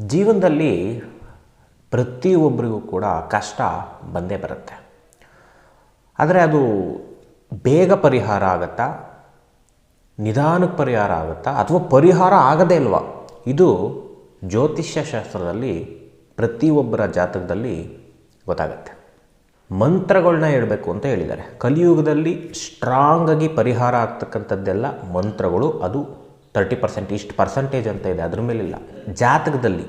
ಜೀವನದಲ್ಲಿ ಪ್ರತಿಯೊಬ್ಬರಿಗೂ ಕೂಡ ಕಷ್ಟ ಬಂದೇ ಬರುತ್ತೆ. ಆದರೆ ಅದು ಬೇಗ ಪರಿಹಾರ ಆಗುತ್ತಾ? ನಿಧಾನಕ್ಕೆ ಪರಿಹಾರ ಆಗುತ್ತಾ? ಅಥವಾ ಪರಿಹಾರ ಆಗದೇ ಇಲ್ವಾ? ಇದು ಜ್ಯೋತಿಷ್ಯ ಶಾಸ್ತ್ರದಲ್ಲಿ ಪ್ರತಿಯೊಬ್ಬರ ಜಾತಕದಲ್ಲಿ ಗೊತ್ತಾಗುತ್ತೆ. ಮಂತ್ರಗಳನ್ನ ಹೇಳಬೇಕು ಅಂತ ಹೇಳಿದ್ದಾರೆ. ಕಲಿಯುಗದಲ್ಲಿ ಸ್ಟ್ರಾಂಗಾಗಿ ಪರಿಹಾರ ಆಗ್ತಕ್ಕಂಥದ್ದೆಲ್ಲ ಮಂತ್ರಗಳು ಅದು ತರ್ಟಿ ಪರ್ಸೆಂಟ್ ಇಷ್ಟು ಪರ್ಸೆಂಟೇಜ್ ಅಂತ ಇದೆ. ಅದ್ರ ಮೇಲಿಲ್ಲ. ಜಾತಕದಲ್ಲಿ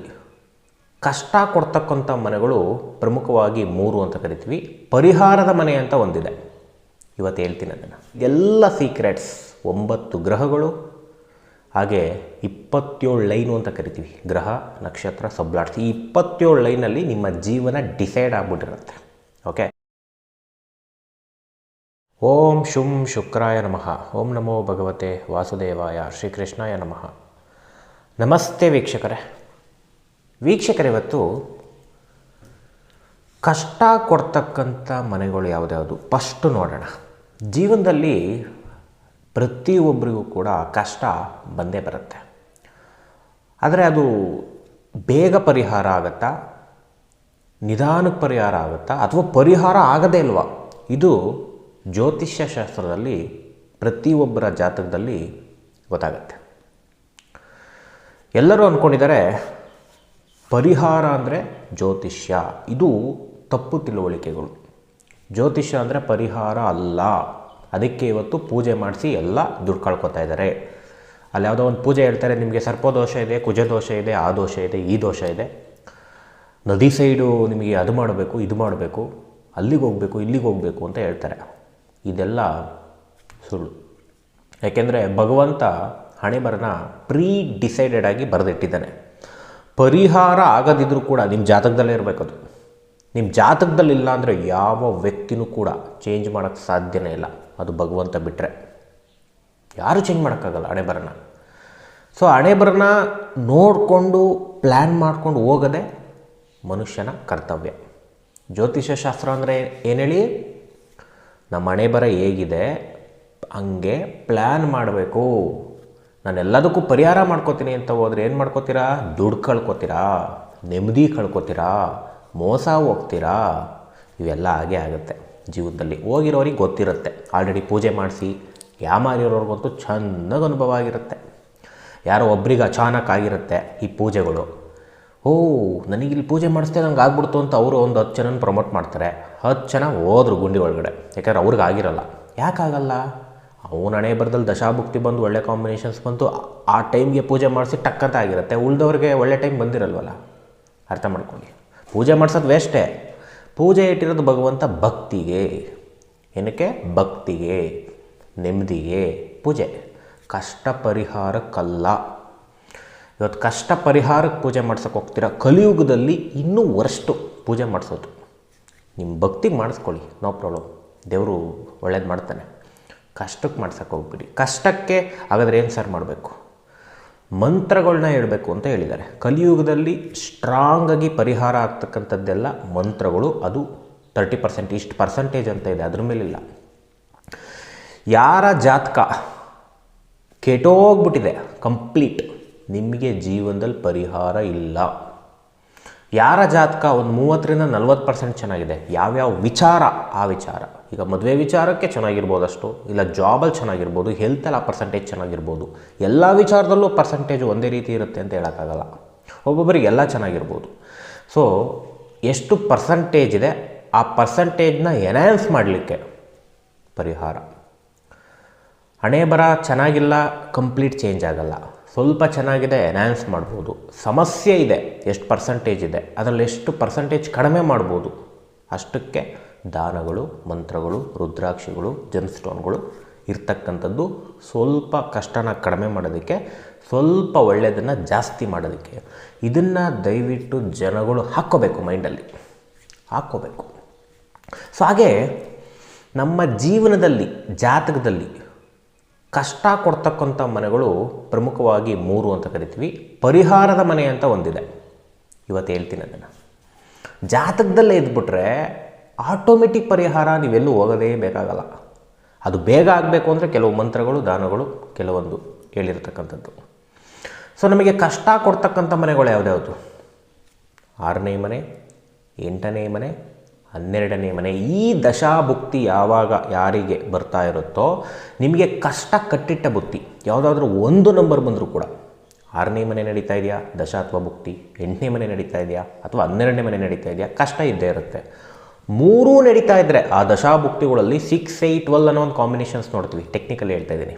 ಕಷ್ಟ ಕೊಡ್ತಕ್ಕಂಥ ಮನೆಗಳು ಪ್ರಮುಖವಾಗಿ ಮೂರು ಅಂತ ಕರಿತೀವಿ. ಪರಿಹಾರದ ಮನೆ ಅಂತ ಒಂದಿದೆ. ಇವತ್ತು ಹೇಳ್ತೀನಿ ಅದನ್ನು. ಎಲ್ಲ ಸೀಕ್ರೆಟ್ಸ್ ಒಂಬತ್ತು ಗ್ರಹಗಳು, ಹಾಗೆ ಇಪ್ಪತ್ತೇಳು ಲೈನು ಅಂತ ಕರಿತೀವಿ. ಗ್ರಹ, ನಕ್ಷತ್ರ, ಸಬ್ಲಾಟ್ಸ್. ಈ ಇಪ್ಪತ್ತೇಳು ಲೈನಲ್ಲಿ ನಿಮ್ಮ ಜೀವನ ಡಿಸೈಡ್ ಆಗ್ಬಿಟ್ಟಿರುತ್ತೆ. ಓಕೆ ಓಂ ಶುಂ ಶುಕ್ರಾಯ ನಮಃ. ಓಂ ನಮೋ ಭಗವತೆ ವಾಸುದೇವಾಯ ಶ್ರೀಕೃಷ್ಣಾಯ ನಮಃ. ನಮಸ್ತೆ ವೀಕ್ಷಕರೇ. ವೀಕ್ಷಕರ, ಇವತ್ತು ಕಷ್ಟ ಕೊಡ್ತಕ್ಕಂಥ ಮನೆಗಳು ಯಾವುದ್ಯಾವುದು? ಫಸ್ಟು ನೋಡೋಣ. ಜೀವನದಲ್ಲಿ ಪ್ರತಿಯೊಬ್ಬರಿಗೂ ಕೂಡ ಕಷ್ಟ ಬಂದೇ ಬರುತ್ತೆ. ಆದರೆ ಅದು ಬೇಗ ಪರಿಹಾರ ಆಗುತ್ತಾ? ನಿಧಾನಕ್ಕೆ ಪರಿಹಾರ ಆಗುತ್ತಾ? ಅಥವಾ ಪರಿಹಾರ ಆಗದೇ ಇಲ್ವಾ? ಇದು ಜ್ಯೋತಿಷ್ಯ ಶಾಸ್ತ್ರದಲ್ಲಿ ಪ್ರತಿಯೊಬ್ಬರ ಜಾತಕದಲ್ಲಿ ಗೊತ್ತಾಗತ್ತೆ. ಎಲ್ಲರೂ ಅಂದ್ಕೊಂಡಿದ್ದಾರೆ ಪರಿಹಾರ ಅಂದರೆ ಜ್ಯೋತಿಷ್ಯ. ಇದು ತಪ್ಪು ತಿಳುವಳಿಕೆಗಳು. ಜ್ಯೋತಿಷ್ಯ ಅಂದರೆ ಪರಿಹಾರ ಅಲ್ಲ. ಅದಕ್ಕೆ ಇವತ್ತು ಪೂಜೆ ಮಾಡಿಸಿ ಎಲ್ಲ ದುಡ್ಡು ಕಳ್ಕೊತಾ ಇದ್ದಾರೆ. ಅಲ್ಲಿ ಯಾವುದೋ ಒಂದು ಪೂಜೆ ಹೇಳ್ತಾರೆ, ನಿಮಗೆ ಸರ್ಪದೋಷ ಇದೆ ಕುಜದೋಷ ಇದೆ, ಆ ದೋಷ ಇದೆ, ಈ ದೋಷ ಇದೆ. ನದಿ ಸೈಡು ನಿಮಗೆ ಅದು ಮಾಡಬೇಕು, ಇದು ಮಾಡಬೇಕು, ಅಲ್ಲಿಗೆ ಹೋಗಬೇಕು, ಇಲ್ಲಿಗೆ ಹೋಗಬೇಕು ಅಂತ ಹೇಳ್ತಾರೆ. ಇದೆಲ್ಲ ಸುಳ್ಳು. ಯಾಕೆಂದರೆ ಭಗವಂತ ಹಣೆ ಬರನ ಪ್ರೀ ಡಿಸೈಡೆಡ್ ಆಗಿ ಬರೆದಿಟ್ಟಿದ್ದಾನೆ. ಪರಿಹಾರ ಆಗದಿದ್ರೂ ಕೂಡ ನಿಮ್ಮ ಜಾತಕದಲ್ಲೇ ಇರಬೇಕದು ನಿಮ್ಮ ಜಾತಕದಲ್ಲಿ ಇಲ್ಲ ಅಂದರೆ ಯಾವ ವ್ಯಕ್ತಿನೂ ಕೂಡ ಚೇಂಜ್ ಮಾಡೋಕ್ಕೆ ಸಾಧ್ಯನೇ ಇಲ್ಲ. ಅದು ಭಗವಂತ ಬಿಟ್ಟರೆ ಯಾರೂ ಚೇಂಜ್ ಮಾಡೋಕ್ಕಾಗಲ್ಲ ಹಣೆ ಬರನ ಸೊ ಹಣೆ ಬರನ ನೋಡಿಕೊಂಡು ಪ್ಲ್ಯಾನ್ ಮಾಡ್ಕೊಂಡು ಹೋಗೋದೇ ಮನುಷ್ಯನ ಕರ್ತವ್ಯ. ಜ್ಯೋತಿಷ್ಯ ಶಾಸ್ತ್ರ ಅಂದರೆ ಏನು ಹೇಳಿ? ನಮ್ಮ ಹಣೆ ಬರ ಹೇಗಿದೆ, ಹಂಗೆ ಪ್ಲ್ಯಾನ್ ಮಾಡಬೇಕು. ನಾನು ಎಲ್ಲದಕ್ಕೂ ಪರಿಹಾರ ಮಾಡ್ಕೋತೀನಿ ಅಂತ ಹೋದರೆ ಏನು ಮಾಡ್ಕೋತೀರಾ? ದುಡ್ಡು ಕಳ್ಕೊತೀರಾ? ನೆಮ್ಮದಿ ಕಳ್ಕೊತೀರಾ? ಮೋಸ ಹೋಗ್ತೀರಾ? ಇವೆಲ್ಲ ಹಾಗೆ ಆಗುತ್ತೆ ಜೀವನದಲ್ಲಿ. ಹೋಗಿರೋರಿಗೆ ಗೊತ್ತಿರುತ್ತೆ. ಆಲ್ರೆಡಿ ಪೂಜೆ ಮಾಡಿಸಿ, ಯಾಮಾರಿರೋರ್ಗಂತೂ ಚೆನ್ನಾಗಿ ಅನುಭವ ಆಗಿರುತ್ತೆ. ಯಾರೋ ಒಬ್ರಿಗೆ ಅಚಾನಕ್ ಆಗಿರುತ್ತೆ ಈ ಪೂಜೆಗಳು. ಓ ನನಗಿಲ್ಲಿ ಪೂಜೆ ಮಾಡಿಸ್ದೆ ನಂಗೆ ಆಗ್ಬಿಡ್ತು ಅಂತ ಅವರು ಒಂದು ಹತ್ತು ಜನನ ಪ್ರಮೋಟ್ ಮಾಡ್ತಾರೆ. ಹತ್ತು ಜನ ಹೋದ್ರು ಗುಂಡಿ ಒಳಗಡೆ. ಯಾಕಂದ್ರೆ ಅವ್ರಿಗೆ ಆಗಿರಲ್ಲ. ಯಾಕಾಗಲ್ಲ ಅವನ ಹಣೆ ಬರದಲ್ಲಿ ದಶಾಭುಕ್ತಿ ಬಂದು ಒಳ್ಳೆ ಕಾಂಬಿನೇಷನ್ಸ್ ಬಂತು. ಆ ಟೈಮ್ಗೆ ಪೂಜೆ ಮಾಡಿಸಿ ಟಕ್ಕಂತ ಆಗಿರುತ್ತೆ. ಉಳ್ದವ್ರಿಗೆ ಒಳ್ಳೆ ಟೈಮ್ ಬಂದಿರಲ್ವಲ್ಲ? ಅರ್ಥ ಮಾಡ್ಕೊಳ್ಳಿ. ಪೂಜೆ ಮಾಡ್ಸೋದು ವೇಸ್ಟೇ ಪೂಜೆ ಇಟ್ಟಿರೋದು ಭಗವಂತ ಭಕ್ತಿಗೆ. ಏನಕ್ಕೆ? ಭಕ್ತಿಗೆ. ನೆಮ್ಮದಿಗೆ. ಪೂಜೆ. ಕಷ್ಟ ಪರಿಹಾರಕ್ಕಲ್ಲ. ಇವತ್ತು ಕಷ್ಟ ಪರಿಹಾರಕ್ಕೆ ಪೂಜೆ ಮಾಡ್ಸೋಕೆ ಹೋಗ್ತೀರ? ಕಲಿಯುಗದಲ್ಲಿ ಇನ್ನೂ ವರ್ಷಟ್ಟು ಪೂಜೆ ಮಾಡಿಸೋದು. ನಿಮ್ಮ ಭಕ್ತಿಗೆ ಮಾಡಿಸ್ಕೊಳ್ಳಿ, ನೋ ಪ್ರಾಬ್ಲಮ್. ದೇವರು ಒಳ್ಳೇದು ಮಾಡ್ತಾನೆ. ಕಷ್ಟಕ್ಕೆ ಮಾಡ್ಸಕ್ಕೆ ಹೋಗ್ಬಿಡಿ. ಕಷ್ಟಕ್ಕೆ ಹಾಗಾದ್ರೆ ಏನು ಸರ್ ಮಾಡಬೇಕು? ಮಂತ್ರಗಳನ್ನ ಹೇಳಬೇಕು ಅಂತ ಹೇಳಿದ್ದಾರೆ. ಕಲಿಯುಗದಲ್ಲಿ ಸ್ಟ್ರಾಂಗಾಗಿ ಪರಿಹಾರ ಆಗ್ತಕ್ಕಂಥದ್ದೆಲ್ಲ ಮಂತ್ರಗಳು, ಅದು ತರ್ಟಿ ಪರ್ಸೆಂಟ್ ಇಷ್ಟು ಪರ್ಸೆಂಟೇಜ್ ಅಂತ ಇದೆ. ಅದ್ರ ಮೇಲಿಲ್ಲ. ಯಾರ ಜಾತಕ ಕೆಟ್ಟೋಗ್ಬಿಟ್ಟಿದೆ ಕಂಪ್ಲೀಟ್ ನಿಮಗೆ ಜೀವನದಲ್ಲಿ ಪರಿಹಾರ ಇಲ್ಲ. ಯಾರ ಜಾತಕ ಒಂದು ಮೂವತ್ತರಿಂದ ನಲ್ವತ್ತು ಪರ್ಸೆಂಟ್ ಚೆನ್ನಾಗಿದೆ? ಯಾವ್ಯಾವ ವಿಚಾರ? ಆ ವಿಚಾರ. ಈಗ ಮದುವೆ ವಿಚಾರಕ್ಕೆ ಚೆನ್ನಾಗಿರ್ಬೋದು ಅಷ್ಟು ಇಲ್ಲ ಜಾಬಲ್ಲಿ ಚೆನ್ನಾಗಿರ್ಬೋದು ಹೆಲ್ತಲ್ಲಿ ಆ ಪರ್ಸೆಂಟೇಜ್ ಚೆನ್ನಾಗಿರ್ಬೋದು. ಎಲ್ಲ ವಿಚಾರದಲ್ಲೂ ಪರ್ಸೆಂಟೇಜ್ ಒಂದೇ ರೀತಿ ಇರುತ್ತೆ ಅಂತ ಹೇಳೋಕ್ಕಾಗಲ್ಲ. ಒಬ್ಬೊಬ್ಬರಿಗೆ ಎಲ್ಲ ಚೆನ್ನಾಗಿರ್ಬೋದು. ಸೊ ಎಷ್ಟು ಪರ್ಸೆಂಟೇಜ್ ಇದೆ, ಆ ಪರ್ಸೆಂಟೇಜ್ನ ಎನ್ಹ್ಯಾನ್ಸ್ ಮಾಡಲಿಕ್ಕೆ ಪರಿಹಾರ. ಹಣೆ ಬರ ಚೆನ್ನಾಗಿಲ್ಲ ಕಂಪ್ಲೀಟ್ ಚೇಂಜ್ ಆಗಲ್ಲ. ಸ್ವಲ್ಪ ಚೆನ್ನಾಗಿದೆ ಎನ್ಹ್ಯಾನ್ಸ್ ಮಾಡ್ಬೋದು. ಸಮಸ್ಯೆ ಇದೆ, ಎಷ್ಟು ಪರ್ಸೆಂಟೇಜ್ ಇದೆ, ಅದರಲ್ಲಿ ಎಷ್ಟು ಪರ್ಸೆಂಟೇಜ್ ಕಡಿಮೆ ಮಾಡ್ಬೋದು. ಅಷ್ಟಕ್ಕೆ ದಾನಗಳು, ಮಂತ್ರಗಳು, ರುದ್ರಾಕ್ಷಿಗಳು ಜನ್ಸ್ಟೋನ್ಗಳು ಇರ್ತಕ್ಕಂಥದ್ದು ಸ್ವಲ್ಪ ಕಷ್ಟನ ಕಡಿಮೆ ಮಾಡೋದಕ್ಕೆ, ಸ್ವಲ್ಪ ಒಳ್ಳೆಯದನ್ನು ಜಾಸ್ತಿ ಮಾಡೋದಕ್ಕೆ. ಇದನ್ನು ದಯವಿಟ್ಟು ಜನಗಳು ಹಾಕ್ಕೋಬೇಕು ಮೈಂಡಲ್ಲಿ ಹಾಕ್ಕೋಬೇಕು. ಸೊ ಹಾಗೆ ನಮ್ಮ ಜೀವನದಲ್ಲಿ, ಜಾತಕದಲ್ಲಿ ಕಷ್ಟ ಕೊಡ್ತಕ್ಕಂಥ ಮನೆಗಳು ಪ್ರಮುಖವಾಗಿ ಮೂರು ಅಂತ ಕರಿತೀವಿ. ಪರಿಹಾರದ ಮನೆ ಅಂತ ಒಂದಿದೆ. ಇವತ್ತು ಹೇಳ್ತೀನಿ ಅದನ್ನು. ಜಾತಕದಲ್ಲೇ ಇದ್ಬಿಟ್ರೆ ಆಟೋಮೆಟಿಕ್ ಪರಿಹಾರ ನೀವೆಲ್ಲೂ ಹೋಗೋದೇ ಬೇಕಾಗಲ್ಲ ಅದು ಬೇಗ ಆಗಬೇಕು ಅಂದರೆ ಕೆಲವು ಮಂತ್ರಗಳು, ದಾನಗಳು, ಕೆಲವೊಂದು ಹೇಳಿರ್ತಕ್ಕಂಥದ್ದು. ಸೊ ನಮಗೆ ಕಷ್ಟ ಕೊಡ್ತಕ್ಕಂಥ ಮನೆಗಳು ಯಾವುದ್ಯಾವುದು? ಆರನೇ ಮನೆ, ಎಂಟನೇ ಮನೆ ಹನ್ನೆರಡನೇ ಮನೆ. ಈ ದಶಾಭುಕ್ತಿ ಯಾವಾಗ ಯಾರಿಗೆ ಬರ್ತಾ ಇರುತ್ತೋ ನಿಮಗೆ ಕಷ್ಟ ಕಟ್ಟಿಟ್ಟ ಬುತ್ತಿ ಯಾವುದಾದ್ರೂ ಒಂದು ನಂಬರ್ ಬಂದರೂ ಕೂಡ. ಆರನೇ ಮನೆ ನಡೀತಾ ಇದೆಯಾ? ದಶ ಅಥವಾ ಭುಕ್ತಿ. ಎಂಟನೇ ಮನೆ ನಡೀತಾ ಇದೆಯಾ? ಅಥವಾ ಹನ್ನೆರಡನೇ ಮನೆ ನಡೀತಾ ಇದೆಯಾ? ಕಷ್ಟ ಇದ್ದೇ ಇರುತ್ತೆ. ಮೂರೂ ನಡೀತಾ ಇದ್ದರೆ ಆ ದಶಾಭುಕ್ತಿಗಳಲ್ಲಿ ಸಿಕ್ಸ್ ಏಯ್ಟ್ ಟ್ವೆಲ್ ಅನ್ನೋ ಒಂದು ಕಾಂಬಿನೇಷನ್ಸ್ ನೋಡ್ತೀವಿ. ಟೆಕ್ನಿಕಲಿ ಹೇಳ್ತಾ ಇದ್ದೀನಿ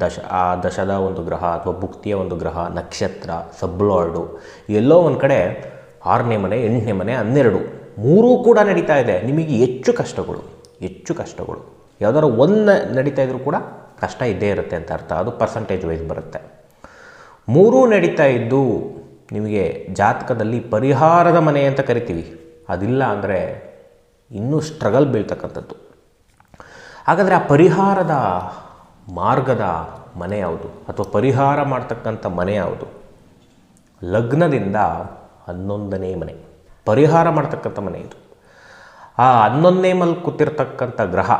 ದಶ, ಆ ದಶದ ಒಂದು ಗ್ರಹ ಅಥವಾ ಭುಕ್ತಿಯ ಒಂದು ಗ್ರಹ, ನಕ್ಷತ್ರ, ಸಬ್ಲಾರ್ಡು, ಎಲ್ಲೋ ಒಂದು ಕಡೆ ಆರನೇ ಮನೆ, ಎಂಟನೇ ಮನೆ, ಹನ್ನೆರಡು. ಮೂರೂ ಕೂಡ ನಡೀತಾ ಇದೆ. ನಿಮಗೆ ಹೆಚ್ಚು ಕಷ್ಟಗಳು ಹೆಚ್ಚು ಕಷ್ಟಗಳು. ಯಾವ್ದಾದ್ರು ಒಂದು ನಡೀತಾ ಇದ್ರೂ ಕೂಡ ಕಷ್ಟ ಇದ್ದೇ ಇರುತ್ತೆ ಅಂತ ಅರ್ಥ. ಅದು ಪರ್ಸಂಟೇಜ್ ವೈಸ್ ಬರುತ್ತೆ. ಮೂರೂ ನಡೀತಾ ಇದ್ದು ನಿಮಗೆ ಜಾತಕದಲ್ಲಿ ಪರಿಹಾರದ ಮನೆ ಅಂತ ಕರಿತೀವಿ. ಅದಿಲ್ಲ ಅಂದರೆ ಇನ್ನೂ ಸ್ಟ್ರಗಲ್ ಬೀಳ್ತಕ್ಕಂಥದ್ದು. ಹಾಗಾದರೆ ಆ ಪರಿಹಾರದ ಮಾರ್ಗದ ಮನೆ ಯಾವುದು? ಅಥವಾ ಪರಿಹಾರ ಮಾಡ್ತಕ್ಕಂಥ ಮನೆ ಯಾವುದು? ಲಗ್ನದಿಂದ ಹನ್ನೊಂದನೇ ಮನೆ. ಪರಿಹಾರ ಮಾಡ್ತಕ್ಕಂಥ ಮನೆ ಇದು. ಆ ಹನ್ನೊಂದನೇ ಮಲ್ ಕೂತಿರ್ತಕ್ಕಂಥ ಗ್ರಹ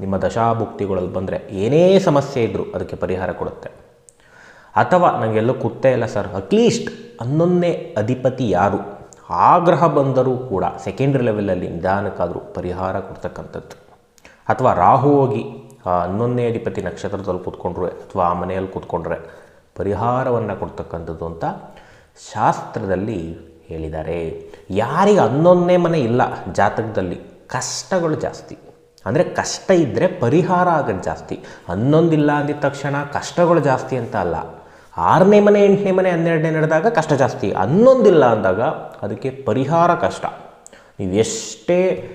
ನಿಮ್ಮ ದಶಾಭುಕ್ತಿಗಳಲ್ಲಿ ಬಂದರೆ ಏನೇ ಸಮಸ್ಯೆ ಇದ್ದರೂ ಅದಕ್ಕೆ ಪರಿಹಾರ ಕೊಡುತ್ತೆ. ಅಥವಾ ನನಗೆಲ್ಲೂ ಕೂತೇ ಇಲ್ಲ ಸರ್ ಅಟ್ಲೀಸ್ಟ್ ಹನ್ನೊಂದನೇ ಅಧಿಪತಿ ಯಾರು? ಆ ಗ್ರಹ ಬಂದರೂ ಕೂಡ ಸೆಕೆಂಡ್ರಿ ಲೆವೆಲಲ್ಲಿ ನಿಧಾನಕ್ಕಾದರೂ ಪರಿಹಾರ ಕೊಡ್ತಕ್ಕಂಥದ್ದು. ಅಥವಾ ರಾಹು ಹೋಗಿ, ಆ ಹನ್ನೊಂದನೇ ಅಧಿಪತಿ ನಕ್ಷತ್ರದಲ್ಲಿ ಕೂತ್ಕೊಂಡ್ರೆ ಅಥವಾ ಆ ಮನೆಯಲ್ಲಿ ಕೂತ್ಕೊಂಡ್ರೆ ಪರಿಹಾರವನ್ನು ಕೊಡ್ತಕ್ಕಂಥದ್ದು ಅಂತ ಶಾಸ್ತ್ರದಲ್ಲಿ ಹೇಳಿದ್ದಾರೆ. ಯಾರಿಗೆ ಹನ್ನೊಂದನೇ ಮನೆ ಇಲ್ಲ ಜಾತಕದಲ್ಲಿ, ಕಷ್ಟಗಳು ಜಾಸ್ತಿ. ಅಂದರೆ ಕಷ್ಟ ಇದ್ದರೆ ಪರಿಹಾರ ಆಗೋದು ಜಾಸ್ತಿ. ಹನ್ನೊಂದಿಲ್ಲ ಅಂದಿದ ತಕ್ಷಣ ಕಷ್ಟಗಳು ಜಾಸ್ತಿ ಅಂತ ಅಲ್ಲ. ಆರನೇ ಮನೆ, ಎಂಟನೇ ಮನೆ, ಹನ್ನೆರಡನೇ ನಡೆದಾಗ ಕಷ್ಟ ಜಾಸ್ತಿ. ಹನ್ನೊಂದಿಲ್ಲ ಅಂದಾಗ ಅದಕ್ಕೆ ಪರಿಹಾರ ಕಷ್ಟ. ನೀವು ಎಷ್ಟೇ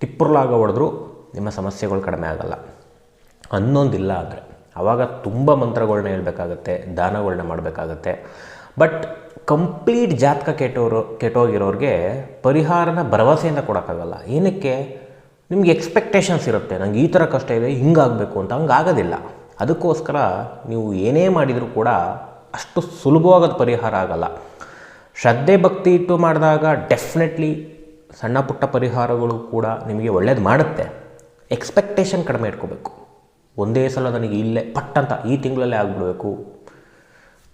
ತಿಪ್ಪುರ್ಲಾಗ ಹೊಡೆದ್ರೂ ನಿಮ್ಮ ಸಮಸ್ಯೆಗಳು ಕಡಿಮೆ ಆಗಲ್ಲ. ಹನ್ನೊಂದಿಲ್ಲ ಅಂದರೆ. ಆವಾಗ ತುಂಬ ಮಂತ್ರಗಳನ್ನ ಹೇಳ್ಬೇಕಾಗತ್ತೆ ದಾನಗಳನ್ನ ಮಾಡಬೇಕಾಗತ್ತೆ. ಬಟ್ ಕಂಪ್ಲೀಟ್ ಜಾತಕ ಕೆಟ್ಟೋರು, ಕೆಟ್ಟೋಗಿರೋರಿಗೆ ಪರಿಹಾರನ ಭರವಸೆಯಿಂದ ಕೊಡೋಕ್ಕಾಗಲ್ಲ. ಏನಕ್ಕೆ? ನಿಮ್ಗೆ ಎಕ್ಸ್ಪೆಕ್ಟೇಷನ್ಸ್ ಇರುತ್ತೆ. ನಂಗೆ ಈ ಥರ ಕಷ್ಟ ಇದೆ, ಹಿಂಗಾಗಬೇಕು ಅಂತ. ಹಂಗೆ ಆಗೋದಿಲ್ಲ. ಅದಕ್ಕೋಸ್ಕರ ನೀವು ಏನೇ ಮಾಡಿದರೂ ಕೂಡ ಅಷ್ಟು ಸುಲಭವಾಗದ ಪರಿಹಾರ ಆಗಲ್ಲ. ಶ್ರದ್ಧೆ, ಭಕ್ತಿ ಇಟ್ಟು ಮಾಡಿದಾಗ ಡೆಫಿನೆಟ್ಲಿ ಸಣ್ಣ ಪುಟ್ಟ ಪರಿಹಾರಗಳು ಕೂಡ ನಿಮಗೆ ಒಳ್ಳೇದು ಮಾಡುತ್ತೆ. ಎಕ್ಸ್ಪೆಕ್ಟೇಷನ್ ಕಡಿಮೆ ಇಟ್ಕೋಬೇಕು. ಒಂದೇ ಸಲ ನನಗೆ ಇಲ್ಲೇ ಪಟ್ ಅಂತ ಈ ತಿಂಗಳಲ್ಲೇ ಆಗಿಬಿಡ್ಬೇಕು.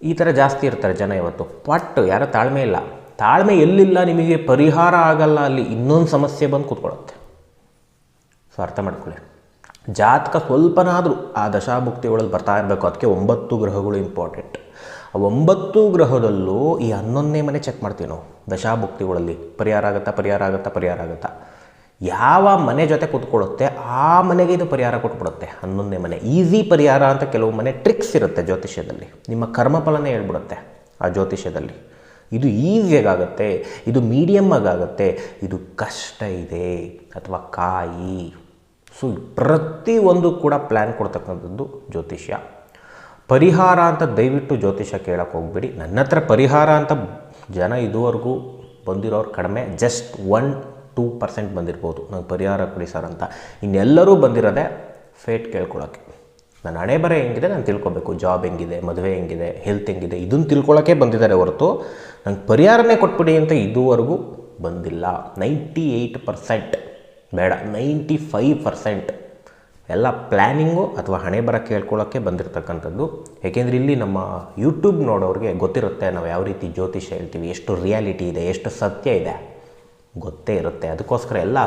ಈ ಥರ ಜಾಸ್ತಿ ಇರ್ತಾರೆ ಜನ ಇವತ್ತು. ಪಟ್ಟು ಯಾರ ತಾಳ್ಮೆ ಇಲ್ಲ. ತಾಳ್ಮೆ ಎಲ್ಲಿಲ್ಲ ನಿಮಗೆ ಪರಿಹಾರ ಆಗಲ್ಲ ಅಲ್ಲಿ ಇನ್ನೊಂದು ಸಮಸ್ಯೆ ಬಂದು ಕೂತ್ಕೊಳ್ಳುತ್ತೆ. ಸೊ ಅರ್ಥ ಮಾಡ್ಕೊಳ್ಳಿ. ಜಾತಕ ಸ್ವಲ್ಪನಾದರೂ ಆ ದಶಾಭುಕ್ತಿಗಳಲ್ಲಿ ಬರ್ತಾ ಇರಬೇಕು. ಅದಕ್ಕೆ ಒಂಬತ್ತು ಗ್ರಹಗಳು ಇಂಪಾರ್ಟೆಂಟ್ ಆ ಒಂಬತ್ತು ಗ್ರಹದಲ್ಲೂ ಈ ಹನ್ನೊಂದನೇ ಮನೆ ಚೆಕ್ ಮಾಡ್ತೀವಿ ನಾವು. ದಶಾಭುಕ್ತಿಗಳಲ್ಲಿ. ಪರಿಹಾರ ಆಗುತ್ತಾ ಪರಿಹಾರ ಆಗುತ್ತಾ ಪರಿಹಾರ ಆಗುತ್ತಾ. ಯಾವ ಮನೆ ಜೊತೆ ಕೂತ್ಕೊಳ್ಳುತ್ತೆ, ಆ ಮನೆಗೆ ಇದು ಪರಿಹಾರ ಕೊಟ್ಬಿಡುತ್ತೆ. ಹನ್ನೊಂದನೇ ಮನೆ. ಈಸಿ ಪರಿಹಾರ ಅಂತ ಕೆಲವು ಮನೆ ಟ್ರಿಕ್ಸ್ ಇರುತ್ತೆ ಜ್ಯೋತಿಷ್ಯದಲ್ಲಿ. ನಿಮ್ಮ ಕರ್ಮಫಲನೇ ಹೇಳ್ಬಿಡುತ್ತೆ ಆ ಜ್ಯೋತಿಷ್ಯದಲ್ಲಿ. ಇದು ಈಸಿಯಾಗುತ್ತೆ ಇದು ಮೀಡಿಯಮ್ ಆಗುತ್ತೆ ಇದು ಕಷ್ಟ ಇದೆ ಅಥವಾ ಕಾಯಿ. ಸೊ ಪ್ರತಿಯೊಂದು ಕೂಡ ಪ್ಲ್ಯಾನ್ ಕೊಡ್ತಕ್ಕಂಥದ್ದು ಜ್ಯೋತಿಷ್ಯ. ಪರಿಹಾರ ಅಂತ ದಯವಿಟ್ಟು ಜ್ಯೋತಿಷ್ಯ ಕೇಳೋಕ್ಕೆ ಹೋಗ್ಬೇಡಿ. ನನ್ನ ಹತ್ರ ಪರಿಹಾರ ಅಂತ ಜನ ಇದುವರೆಗೂ ಬಂದಿರೋರು ಕಡಿಮೆ. ಜಸ್ಟ್ ಒನ್ ಟೂ ಪರ್ಸೆಂಟ್ ಬಂದಿರ್ಬೋದು. ನಂಗೆ ಪರಿಹಾರ ಕೊಡಿ ಸರ್ ಅಂತ. ಇನ್ನೆಲ್ಲರೂ ಬಂದಿರೋದೆ ಫೇಟ್ ಕೇಳ್ಕೊಳ್ಳೋಕ್ಕೆ ನನ್ನ ಹಣೆ ಬರ ಹೆಂಗಿದೆ ನಾನು ತಿಳ್ಕೊಬೇಕು. ಜಾಬ್ ಹೆಂಗಿದೆ, ಮದುವೆ ಹೆಂಗಿದೆ ಹೆಲ್ತ್ ಹೆಂಗಿದೆ ಇದನ್ನು ತಿಳ್ಕೊಳ್ಳೋಕ್ಕೆ ಬಂದಿದ್ದಾರೆ ಹೊರತು ನಂಗೆ ಪರಿಹಾರನೇ ಕೊಟ್ಬಿಡಿ ಅಂತ ಇದುವರೆಗೂ ಬಂದಿಲ್ಲ. ನೈಂಟಿ ಏಯ್ಟ್ ಪರ್ಸೆಂಟ್ ಬೇಡ ನೈಂಟಿ ಫೈವ್ ಪರ್ಸೆಂಟ್ ಎಲ್ಲ ಪ್ಲ್ಯಾನಿಂಗು ಅಥವಾ ಹಣೆ ಬರ ಕೇಳ್ಕೊಳ್ಳೋಕ್ಕೆ ಬಂದಿರತಕ್ಕಂಥದ್ದು. ಏಕೆಂದರೆ ಇಲ್ಲಿ ನಮ್ಮ ಯೂಟ್ಯೂಬ್ ನೋಡೋರಿಗೆ ಗೊತ್ತಿರುತ್ತೆ ನಾವು ಯಾವ ರೀತಿ ಜ್ಯೋತಿಷ್ಯ ಹೇಳ್ತೀವಿ, ಎಷ್ಟು ರಿಯಾಲಿಟಿ ಇದೆ, ಎಷ್ಟು ಸತ್ಯ ಇದೆ. ಗೊತ್ತೇ ಇರುತ್ತೆ. ಅದಕ್ಕೋಸ್ಕರ ಎಲ್ಲ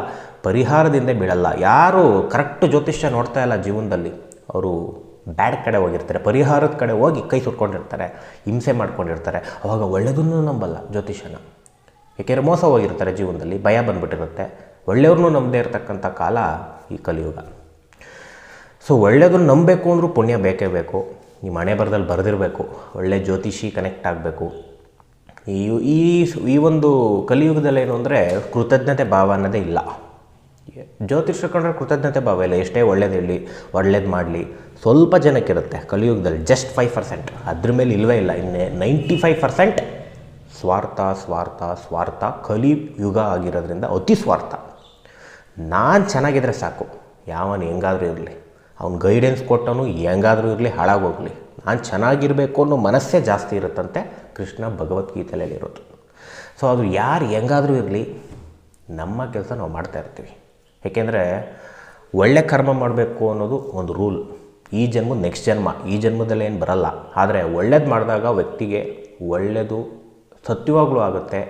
ಪರಿಹಾರದಿಂದ ಬೀಳಲ್ಲ. ಯಾರು ಕರೆಕ್ಟ್ ಜ್ಯೋತಿಷ್ಯ ನೋಡ್ತಾ ಇಲ್ಲ ಜೀವನದಲ್ಲಿ. ಅವರು ಬ್ಯಾಡ್ ಕಡೆ ಹೋಗಿರ್ತಾರೆ. ಪರಿಹಾರದ ಕಡೆ ಹೋಗಿ ಕೈ ಸುಟ್ಕೊಂಡಿರ್ತಾರೆ. ಹಿಂಸೆ ಮಾಡ್ಕೊಂಡಿರ್ತಾರೆ. ಅವಾಗ ಒಳ್ಳೆಯದನ್ನು ನಂಬಲ್ಲ ಜ್ಯೋತಿಷ್ಯನ. ಏಕೆಂದರೆ ಮೋಸ ಹೋಗಿರ್ತಾರೆ ಜೀವನದಲ್ಲಿ. ಭಯ ಬಂದ್ಬಿಟ್ಟಿರುತ್ತೆ. ಒಳ್ಳೆಯವ್ರನ್ನೂ ನಂಬದೇ ಇರತಕ್ಕಂಥ ಕಾಲ ಈ ಕಲಿಯುಗ. ಸೊ ಒಳ್ಳೆಯದನ್ನು ನಂಬಬೇಕು ಅಂದರೂ ಪುಣ್ಯ ಬೇಕೇ ಬೇಕು. ನಿಮ್ಮ ಹಣೆ ಬರದಲ್ಲಿ ಬರೆದಿರಬೇಕು. ಒಳ್ಳೆ ಜ್ಯೋತಿಷಿ ಕನೆಕ್ಟ್ ಆಗಬೇಕು. ಈ ಈ ಈ ಒಂದು ಕಲಿಯುಗದಲ್ಲಿ ಏನು ಅಂದರೆ ಕೃತಜ್ಞತೆ ಭಾವ ಅನ್ನೋದೇ ಇಲ್ಲ. ಜ್ಯೋತಿಷ್ಯ ಕಂಡ್ರೆ ಕೃತಜ್ಞತೆ ಭಾವ ಇಲ್ಲ. ಎಷ್ಟೇ ಒಳ್ಳೇದು ಹೇಳಿ ಒಳ್ಳೇದು ಮಾಡಲಿ, ಸ್ವಲ್ಪ ಜನಕ್ಕಿರುತ್ತೆ ಕಲಿಯುಗದಲ್ಲಿ ಜಸ್ಟ್ ಫೈವ್ ಪರ್ಸೆಂಟ್ ಅದ್ರ ಮೇಲೆ ಇಲ್ಲವೇ ಇಲ್ಲ. ಇನ್ನು ನೈಂಟಿ ಫೈವ್ ಪರ್ಸೆಂಟ್ ಸ್ವಾರ್ಥ ಸ್ವಾರ್ಥ ಸ್ವಾರ್ಥ ಕಲಿ ಯುಗ ಆಗಿರೋದ್ರಿಂದ ಅತಿ ಸ್ವಾರ್ಥ. ನಾನು ಚೆನ್ನಾಗಿದ್ರೆ ಸಾಕು. ಯಾವನು ಹೆಂಗಾದರೂ ಇರಲಿ. ಅವ್ನು ಗೈಡೆನ್ಸ್ ಕೊಟ್ಟನು, ಹೆಂಗಾದರೂ ಇರಲಿ, ಹಾಳಾಗೋಗಲಿ. ನಾನು ಚೆನ್ನಾಗಿರಬೇಕು ಅನ್ನೋ ಮನಸ್ಸೇ ಜಾಸ್ತಿ ಇರುತ್ತಂತೆ ಕೃಷ್ಣ ಭಗವದ್ಗೀತೆಯಲ್ಲಿ ಇರೋದು ಸೊ ಅದು ಯಾರು ಹೆಂಗಾದರೂ ಇರಲಿ, ನಮ್ಮ ಕೆಲಸ ನಾವು ಮಾಡ್ತಾ ಇರ್ತೀವಿ. ಏಕೆಂದರೆ ಒಳ್ಳೆ ಕರ್ಮ ಮಾಡಬೇಕು ಅನ್ನೋದು ಒಂದು ರೂಲ್. ಈ ಜನ್ಮ ನೆಕ್ಸ್ಟ್ ಜನ್ಮ. ಈ ಜನ್ಮದಲ್ಲಿ ಏನು ಬರಲ್ಲ. ಆದರೆ ಒಳ್ಳೇದು ಮಾಡಿದಾಗ ವ್ಯಕ್ತಿಗೆ ಒಳ್ಳೆಯದು ಸತ್ಯವಾಗಲೂ ಆಗುತ್ತೆ.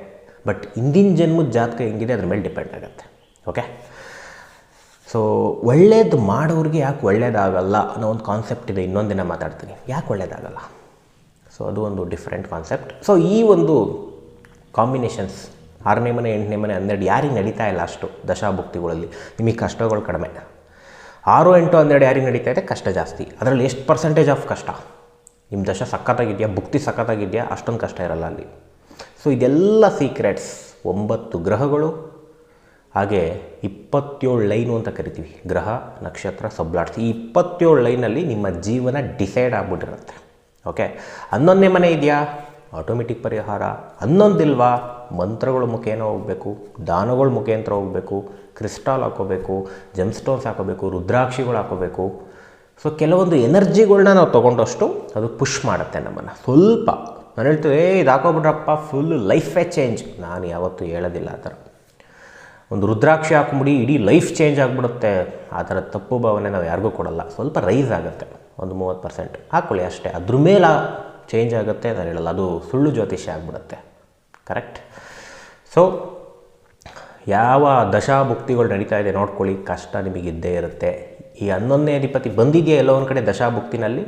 ಬಟ್ ಹಿಂದಿನ ಜನ್ಮದ ಜಾತಕ ಹೆಂಗಿದೆ, ಅದ್ರ ಮೇಲೆ ಡಿಪೆಂಡ್ ಆಗುತ್ತೆ. ಓಕೆ ಸೊ ಒಳ್ಳೇದು ಮಾಡೋರಿಗೆ ಯಾಕೆ ಒಳ್ಳೇದಾಗಲ್ಲ ಅನ್ನೋ ಒಂದು ಕಾನ್ಸೆಪ್ಟ್ ಇದೆ. ಇನ್ನೊಂದು ದಿನ ಮಾತಾಡ್ತೀನಿ. ಯಾಕೆ ಒಳ್ಳೇದಾಗಲ್ಲ? ಸೊ ಅದು ಒಂದು ಡಿಫ್ರೆಂಟ್ ಕಾನ್ಸೆಪ್ಟ್ ಸೊ ಈ ಒಂದು ಕಾಂಬಿನೇಷನ್ಸ್ ಆರನೇ ಮನೆ, ಎಂಟನೇ ಮನೆ, ಹನ್ನೆರಡು ಯಾರಿಗೆ ನಡೀತಾ ಇಲ್ಲ ಅಷ್ಟು ದಶಾಭುಕ್ತಿಗಳಲ್ಲಿ. ನಿಮಗೆ ಕಷ್ಟಗಳು ಕಡಿಮೆ. ಆರು, ಎಂಟು, ಹನ್ನೆರಡು ಯಾರಿಗೆ ನಡೀತಾ ಇದೆ? ಕಷ್ಟ ಜಾಸ್ತಿ. ಅದರಲ್ಲಿ ಎಷ್ಟು ಪರ್ಸೆಂಟೇಜ್ ಆಫ್ ಕಷ್ಟ? ನಿಮ್ಮ ದಶ ಸಖತ್ತಾಗಿದೆಯಾ? ಭುಕ್ತಿ ಸಖತ್ತಾಗಿದೆಯಾ? ಅಷ್ಟೊಂದು ಕಷ್ಟ ಇರಲ್ಲ ಅಲ್ಲಿ. ಸೊ ಇದೆಲ್ಲ ಸೀಕ್ರೆಟ್ಸ್ ಒಂಬತ್ತು ಗ್ರಹಗಳು ಹಾಗೆ ಇಪ್ಪತ್ತೇಳು ಲೈನು ಅಂತ ಕರಿತೀವಿ, ಗ್ರಹ, ನಕ್ಷತ್ರ, ಸಬ್ಲಾಟ್ಸ್. ಈ ಇಪ್ಪತ್ತೇಳು ಲೈನಲ್ಲಿ ನಿಮ್ಮ ಜೀವನ ಡಿಸೈಡ್ ಆಗ್ಬಿಟ್ಟಿರುತ್ತೆ. ಓಕೆ? ಹನ್ನೊಂದನೇ ಮನೆ ಇದೆಯಾ? ಆಟೋಮೆಟಿಕ್ ಪರಿಹಾರ. ಹನ್ನೊಂದಿಲ್ವಾ? ಮಂತ್ರಗಳ ಮುಖೇನ ಹೋಗಬೇಕು, ದಾನಗಳ ಮುಖೇಂತರ ಹೋಗಬೇಕು, ಕ್ರಿಸ್ಟಾಲ್ ಹಾಕೋಬೇಕು, ಜಮ್ಸ್ಟೋನ್ಸ್ ಹಾಕೋಬೇಕು, ರುದ್ರಾಕ್ಷಿಗಳು ಹಾಕೋಬೇಕು. ಸೊ, ಕೆಲವೊಂದು ಎನರ್ಜಿಗಳನ್ನ ನಾವು ತೊಗೊಂಡಷ್ಟು ಅದು ಪುಷ್ ಮಾಡುತ್ತೆ ನಮ್ಮನ್ನು. ಸ್ವಲ್ಪ. ನಾನು ಹೇಳ್ತೀವಿ ಏ, ಇದು ಹಾಕೋಬಿಟ್ರಪ್ಪ, ಫುಲ್ ಲೈಫೇ ಚೇಂಜ್. ನಾನು ಯಾವತ್ತೂ ಹೇಳೋದಿಲ್ಲ ಆ ಥರ. ಒಂದು ರುದ್ರಾಕ್ಷಿ ಹಾಕೊಂಬಿಡಿ, ಇಡೀ ಲೈಫ್ ಚೇಂಜ್ ಆಗಿಬಿಡುತ್ತೆ. ಆ ಥರ ತಪ್ಪು ಭಾವನೆ ನಾವು ಯಾರಿಗೂ ಕೊಡಲ್ಲ. ಸ್ವಲ್ಪ ರೈಸ್ ಆಗುತ್ತೆ. ಒಂದು ಮೂವತ್ತು ಪರ್ಸೆಂಟ್ ಹಾಕ್ಕೊಳ್ಳಿ ಅಷ್ಟೇ. ಅದ್ರ ಮೇಲೆ ಚೇಂಜ್ ಆಗುತ್ತೆ ನಾನು ಹೇಳಲ್ಲ. ಅದು ಸುಳ್ಳು ಜ್ಯೋತಿಷ್ಯ ಆಗಿಬಿಡುತ್ತೆ. ಕರೆಕ್ಟ್ ಸೊ ಯಾವ ದಶಾಭುಕ್ತಿಗಳು ನಡೀತಾ ಇದೆ ನೋಡ್ಕೊಳ್ಳಿ. ಕಷ್ಟ ನಿಮಗೆ ಇದ್ದೇ ಇರುತ್ತೆ. ಈ ಹನ್ನೊಂದನೇ ಅಧಿಪತಿ ಬಂದಿದೆಯಾ ಎಲ್ಲೋ ಒಂದು ಕಡೆ ದಶಾಭುಕ್ತಿನಲ್ಲಿ?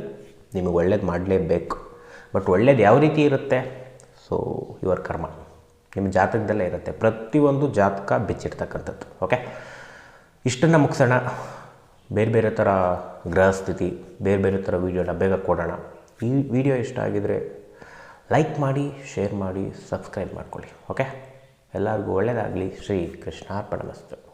ನಿಮಗೆ ಒಳ್ಳೇದು ಮಾಡಲೇಬೇಕು. ಬಟ್ ಒಳ್ಳೇದು ಯಾವ ರೀತಿ ಇರುತ್ತೆ? ಸೊ ಯುವರ್ ಕರ್ಮ ನಿಮ್ಮ ಜಾತಕದಲ್ಲೇ ಇರುತ್ತೆ. ಪ್ರತಿಯೊಂದು ಜಾತಕ ಬಿಚ್ಚಿರ್ತಕ್ಕಂಥದ್ದು ಓಕೆ ಇಷ್ಟನ್ನು ಮುಗಿಸೋಣ. ಬೇರೆ ಬೇರೆ ಥರ ಗ್ರಹ ಸ್ಥಿತಿ, ಬೇರೆ ಬೇರೆ ಥರ ವೀಡಿಯೋನ ಬೇಗ ಕೊಡೋಣ. ಈ ವಿಡಿಯೋ ಇಷ್ಟ ಆಗಿದರೆ ಲೈಕ್ ಮಾಡಿ ಶೇರ್ ಮಾಡಿ ಸಬ್ಸ್ಕ್ರೈಬ್ ಮಾಡ್ಕೊಳ್ಳಿ. ಓಕೆ ಎಲ್ಲರಿಗೂ ಒಳ್ಳೆಯದಾಗಲಿ ಶ್ರೀ ಕೃಷ್ಣಾರ್ಪಣಮಸ್ತು